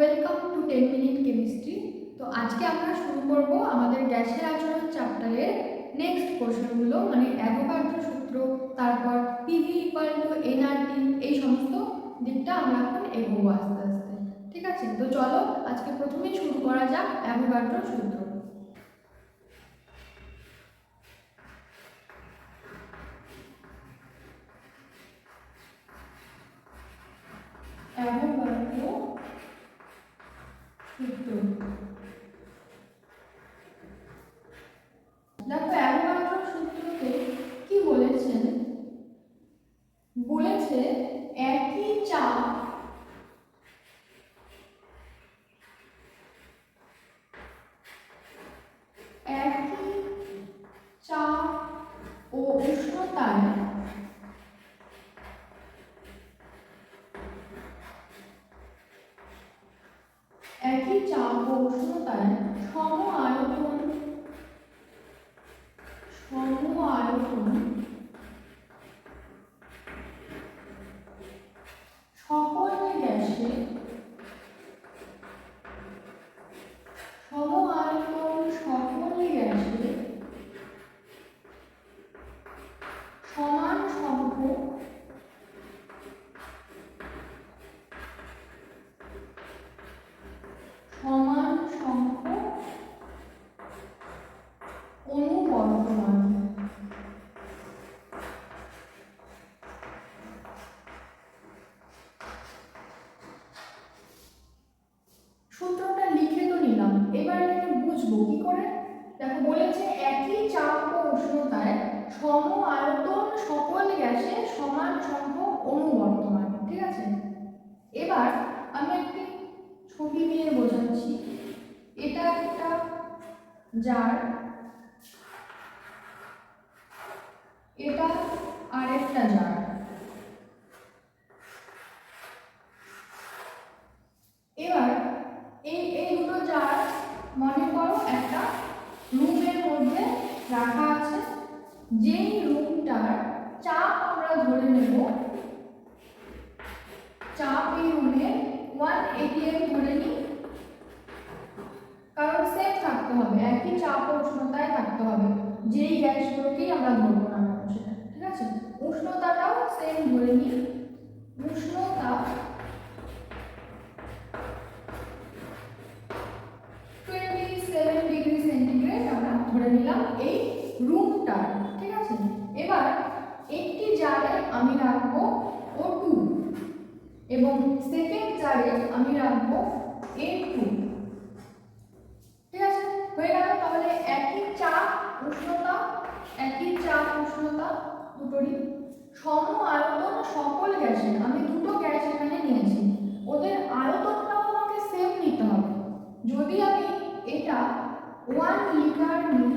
Welcome to ten minute chemistry. তো আজকে আমরা শুরু করব আমাদের গ্যাসের আচরণ চ্যাপ্টারের নেক্সট পোর্শনগুলো মানে অ্যাভোগাড্রো সূত্র, তারপর পিভি ইকুয়াল টু এনআরটি এই সমস্ত দিকটা আমরা এখন এগোবো আস্তে আস্তে। ঠিক আছে? তো চলো আজকে প্রথমেই শুরু করা যাক অ্যাভোগাড্রো সূত্র অ্যাভোগাড্রো সূত্র দেখো অ্যাভোগাড্রো সূত্রতে কি বলেছেন বলেছে একই চাপ একই চাপ ও উষ্ণতায় একই চাপ ও উষ্ণতায় সম আয়তন সম আয়তন সকল গ্যাসে সম আয়তন সকল গ্যাসে সমান সংখ্যক সমান সংখ্যক অণু বর্তমান সূত্রটা লিখে তো নিলাম এবার এটাকে বুঝব কি করে? দেখো, বলেছে একই চাপ ও উষ্ণতায় সম আয়তন সকল গ্যাসে সমান সংখ্যক অণু বর্তমান ঠিক আছে? এবার আমি একটি ছবি দিয়ে বোঝাচ্ছি। এটা একটা জার, এটা আরেকটা জার এবার এই এই দুটো জার মনে করো একটা রুমের মধ্যে রাখা আছে যেই রুমটার চাপ আমরা ধরে নেব চাপ এই রুমে ওয়ান এটিএম ধরে নিই কারণ সেম থাকতে হবে একই চাপ ও উষ্ণতায় থাকতে হবে যেই গ্যাসগুলোকেই আমরা ধরবো না সেটা ঠিক আছে উষ্ণতাটাও সেম ধরে নিই উষ্ণতা টোয়েন্টি সেভেন ডিগ্রি সেন্টিগ্রেড আমরা ধরে নিলাম এই রুমটার ঠিক আছে এবার একটি জারে আমি রাখব ও টু এবং সেকেন্ড জারে আমি রাখব এ টু ঠিক আছে? হয়ে গেল? তাহলে একই চাপ, উষ্ণতা, একই চাপ, উষ্ণতা দুটোরই সম আয়তন সকল গ্যাসের আমি দুটো গ্যাস এখানে নিয়েছি। ওদের আয়তনটাও আমাকে সেম নিতে হবে। যদি আমি এটা ওয়ান লিটার নিই,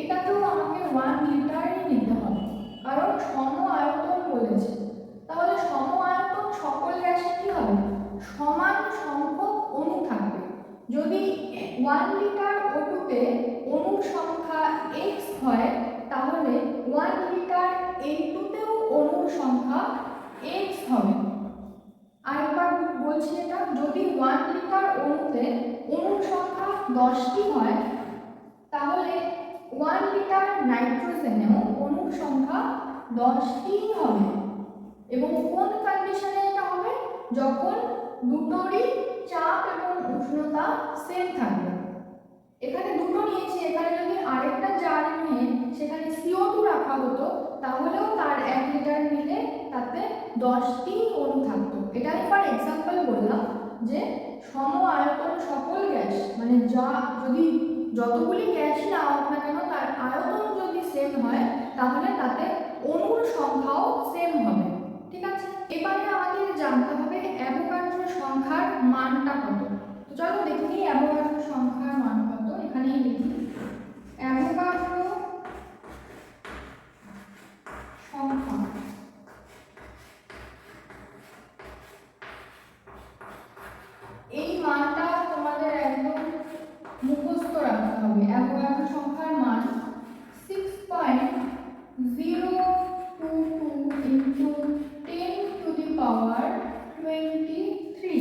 এটাকেও আমাকে ওয়ান লিটারই নিতে হবে। কারণ সম আয়তন বলেছে। তাহলে সম সকল গ্যাসে কি হবে? সমান সংখ্যক অণু থাকবে। যদি ওয়ান লিটার অণুতে অণুর সংখ্যা এক্স হয়, তাহলে ওয়ান লিটার এই টুতেও অণুর সংখ্যা এক্স হবে। আরেকবার বলছি এটা, যদি ওয়ান লিটার অণুতে অণুর সংখ্যা দশটি হয়, তাহলে ওয়ান লিটার নাইট্রোজেনেও অণুর সংখ্যা দশটি হবে। এবং কোন কন্ডিশনে এটা হবে? যখন দুটোরই চাপ এবং উষ্ণতা সেম থাকবে। এখানে দুটো নিয়েছি, এখানে যদি আরেকটা জার নিয়ে সেখানে সিও টু রাখা হতো, তাহলেও তার এক লিটার নিলে তাতে দশটি অণু থাকতো। এটা আমি ফর এক্সাম্পল বললাম যে সম আয়তন সকল গ্যাস মানে যা যদি যতগুলি গ্যাস না না কেন, তার আয়তন যদি সেম হয়, তাহলে তাতে অণুর সংখ্যাও সেম হবে। ঠিক আছে? এবারে আমাদের জানতে হবে অ্যাভোকাড্রো সংখ্যার মানটা কত। চলো দেখে নিই অ্যাভোগাড্রো সংখ্যার মান কত। এখানেই লিখি অ্যাভোগাড্রো সংখ্যা এই মানটা তোমাদের একদম মুখস্থ রাখতে হবে অ্যাভোগাড্রো সংখ্যার মান six point zero two two into ten to the power twenty three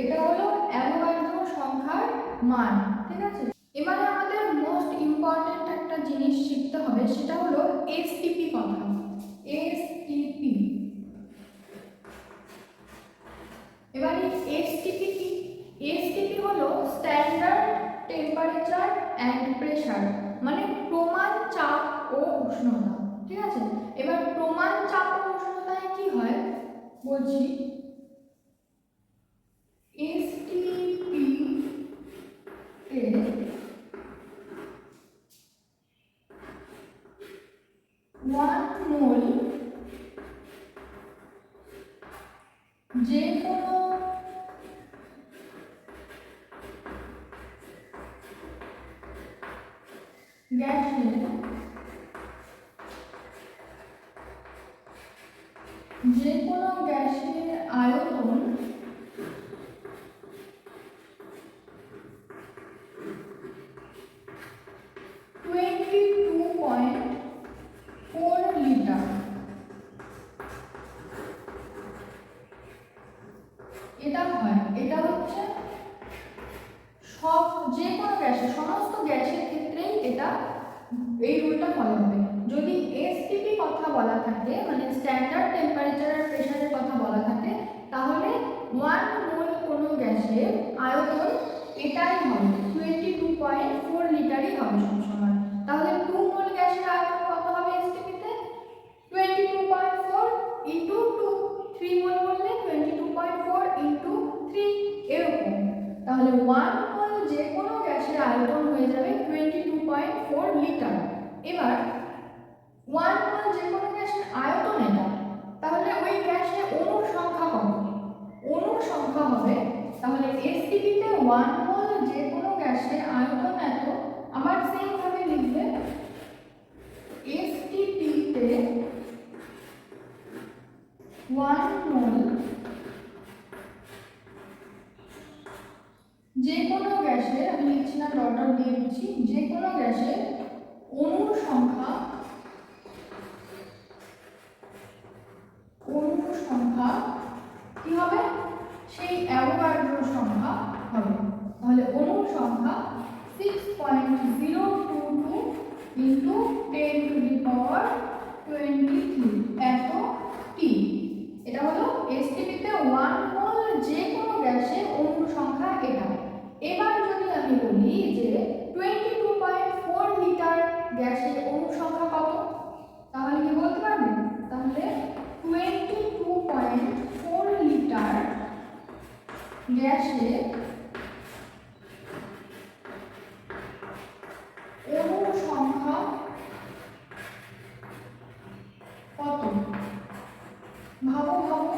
এটা হলো অ্যাভোগাড্রো সংখ্যার মান, ঠিক আছে? এবারে আমাদের মোস্ট ইম্পর্ট্যান্ট একটা জিনিস শিখতে হবে, সেটা হলো এসটিপি কথা। এসটিপি এবারে এসটিপি কি? এসটিপি হলো স্ট্যান্ডার্ড টেম্পারেচার অ্যান্ড প্রেসার মানে প্রমাণ চাপ ও উষ্ণতা, ঠিক আছে? এবার প্রমাণ চাপ ও উষ্ণতায় কি হয়? বলছি এসটিপি তে ওয়ান মোল যে কোনো গ্যাসের যে কোনো গ্যাসের আয়তন twenty two point four litre এটা হয় এটা হচ্ছে সব যে কোনো গ্যাসের সমস্ত গ্যাসের ক্ষেত্রেই এটা এই রুলটা ফলো হবে। যদি এসটিপি কথা বলা থাকে মানে স্ট্যান্ডার্ড টেম্পারেচার আর প্রেসারের কথা বলা থাকে, তাহলে ওয়ান মোল কোনো গ্যাসের আয়তন এটাই হবে টোয়েন্টি টু পয়েন্ট ফোর লিটারই হবে সবসময়। তাহলে টু মোল গ্যাসের আয়তন কত হবে এসটিপিতে twenty two point four into two three mole বললে twenty two point four into three এরকম। তাহলে ওয়ান মোল যে কোনো গ্যাসের আয়তন হয়ে যাবে twenty two point four litre. এবার ওয়ান মোল যে কোনো গ্যাসের আয়তন এটা তাহলে ওই গ্যাসে অণুর সংখ্যা কত? অণুর সংখ্যা হবে, তাহলে এসটিপিতে ওয়ান মোল যে কোনো গ্যাসের আয়তন এত আবার সেম ভাবে লিখবে এসটিপিতে ওয়ান মোল যে কোনো গ্যাসের আমি লিখছি না ডটার দিয়ে দিচ্ছি যে কোনো গ্যাসের অণুর সংখ্যা অণুর সংখ্যা কি হবে? সেই অ্যাভোগাড্রো সংখ্যা হবে। তাহলে অণুর সংখ্যা six point zero two two into ten to the power twenty three এত টি এটা হলো এসটিপিতে ওয়ান মোল যে কোনো গ্যাসের অণুর সংখ্যা এটা এবার যদি আমি বলি যে twenty two point four litre গ্যাসের অণুর সংখ্যা কত তাহলে কি বলতে পারবেন তাহলে twenty two point four litre গ্যাসে অণুর সংখ্যা কত ভাবো ভাবো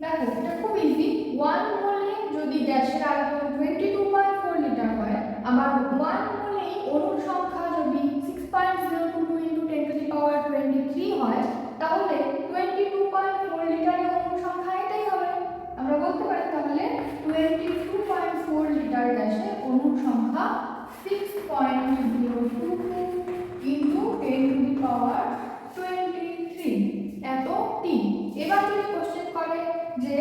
দেখো এটা খুব ইজি ওয়ান মোলে যদি গ্যাসের আয়তন twenty two point four litre হয় আবার ওয়ান মোলে অণুর সংখ্যা যদি six point zero two two into ten to the power twenty three হয় তাহলে টোয়েন্টি টু পয়েন্ট ফোর লিটারের অণুর সংখ্যা এটাই হবে আমরা বলতে পারি তাহলে twenty two point four litre গ্যাসে অণুর সংখ্যা six point zero two two into ten the power twenty three এত টি এবার যদি কোশ্চেন করে যে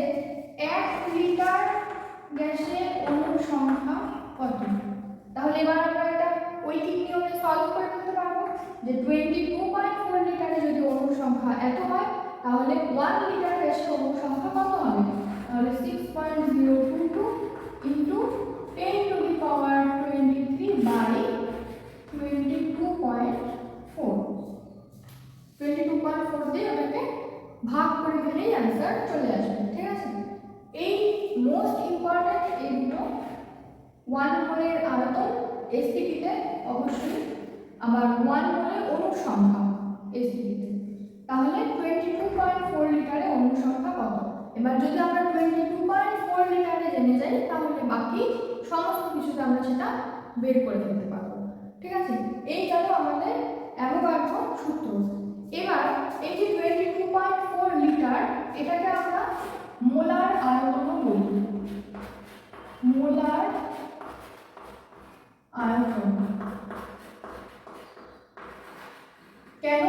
এক লিটার গ্যাসের অণুর সংখ্যা কত? তাহলে এবার আমরা এটা ঐকিক নিয়মে সলভ করে ফেলতে পারব যে টোয়েন্টি টু পয়েন্ট ফোর লিটারে যদি অণুর সংখ্যা এত হয়, তাহলে ওয়ান লিটার গ্যাসের অণুর সংখ্যা কত হবে? তাহলে six point zero two two into ten to the power twenty three by twenty two point four twenty two point four দিয়ে ওটাকে ভাগ করে দিলেই অ্যান্সার চলে আসবে, ঠিক আছে? এই মোস্ট ইম্পর্ট্যান্ট এই দুটো ওয়ান মোলের আয়তন এসটিপিতে অবশ্যই আবার ওয়ান মোলের অণুর সংখ্যা এসটিপিতে তাহলে টোয়েন্টি টু পয়েন্ট ফোর লিটারে অণুর সংখ্যা কত? এবার যদি আমরা টোয়েন্টি টু পয়েন্ট ফোর লিটারে জেনে যাই তাহলে বাকি কিছুতে আমরা সেটা বের করে ফেলতে পারব। ঠিক আছে? এই গেল আমাদের অ্যাভোগাড্রো সূত্র। এবার এই যে twenty two point four litre এটাকে আমরা মোলার আয়তনও বলি। মোলার আয়তন। কেন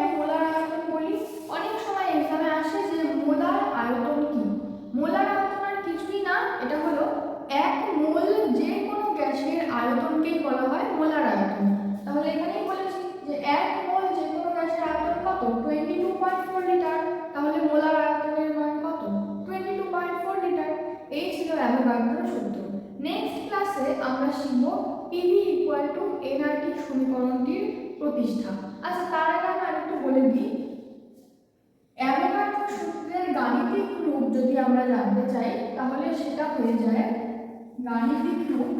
শিখব পিভি ইকুয়াল টু এনআরটি সমীকরণটির প্রতিষ্ঠা। আচ্ছা তার আগে আমি আরেকটু বলে দিই। অ্যাভোগাড্রো সূত্রের গাণিতিক রূপ যদি আমরা জানতে চাই, তাহলে সেটা হয়ে যায় গাণিতিক রূপ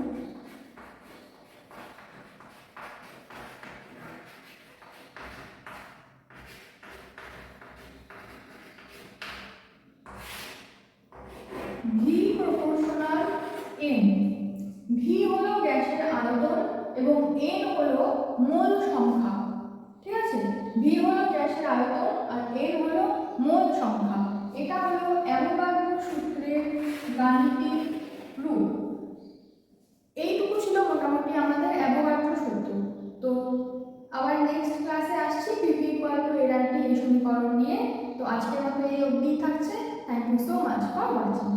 ভি প্রপোর্শনাল এন ভি হলো গ্যাসের আয়তন এবং এন হলো মোল সংখ্যা ঠিক আছে ভি গ্যাসের আয়তন আর এন হলো মোল সংখ্যা। এটা হলো অ্যাভোগাড্রো সূত্রের গাণিতিক রূপ। এইটুকু ছিল মোটামুটি আমাদের অ্যাভোগাড্রো সূত্র। তো আবার নেক্সট ক্লাসে আসছি পিভি ইকুয়াল টু এর এই সমীকরণ নিয়ে। তো আজকের মতো এই অবধি থাকছে। Thank you so much for watching